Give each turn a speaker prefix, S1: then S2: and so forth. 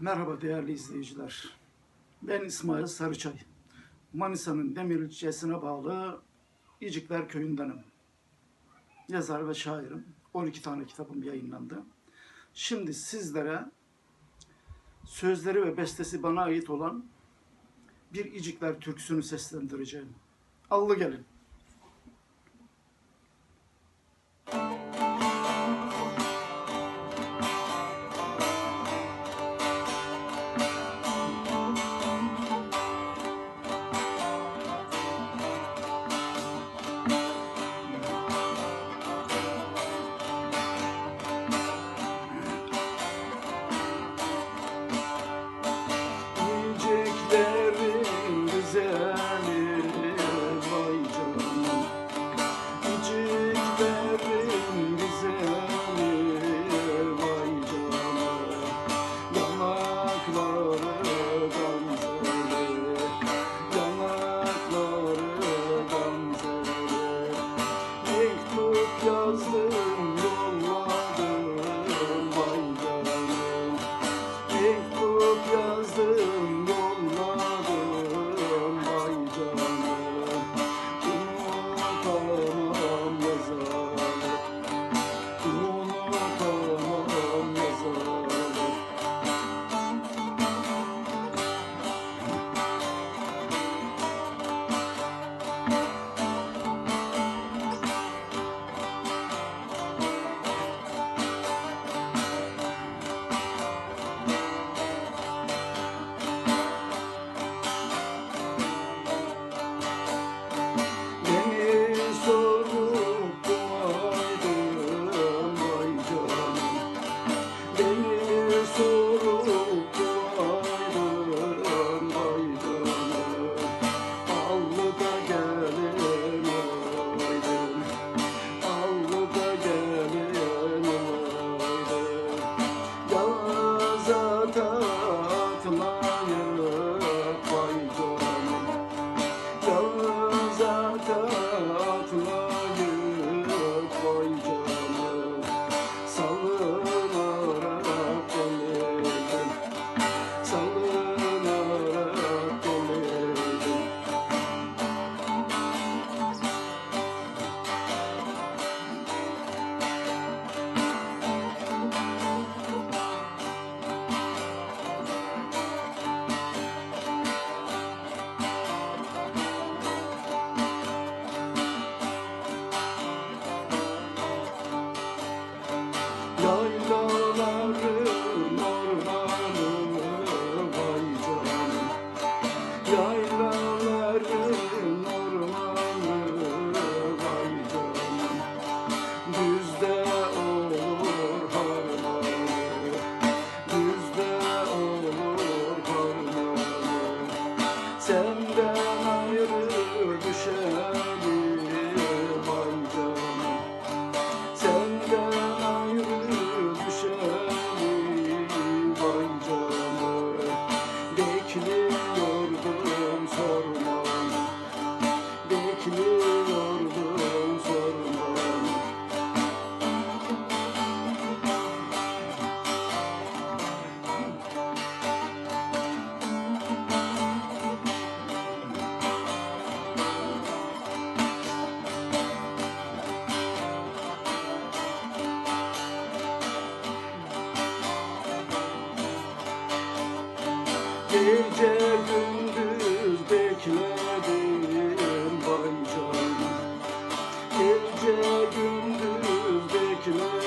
S1: Merhaba değerli izleyiciler. Ben İsmail Sarıçay. Manisa'nın Demir ilçesine bağlı İcikler köyündenim. Yazar ve şairim. 12 tane kitabım yayınlandı. Şimdi sizlere sözleri ve bestesi bana ait olan bir İcikler türküsünü seslendireceğim. Allı gelin. Gece gündüz bekledim vay canına Gece gündüz bekledim.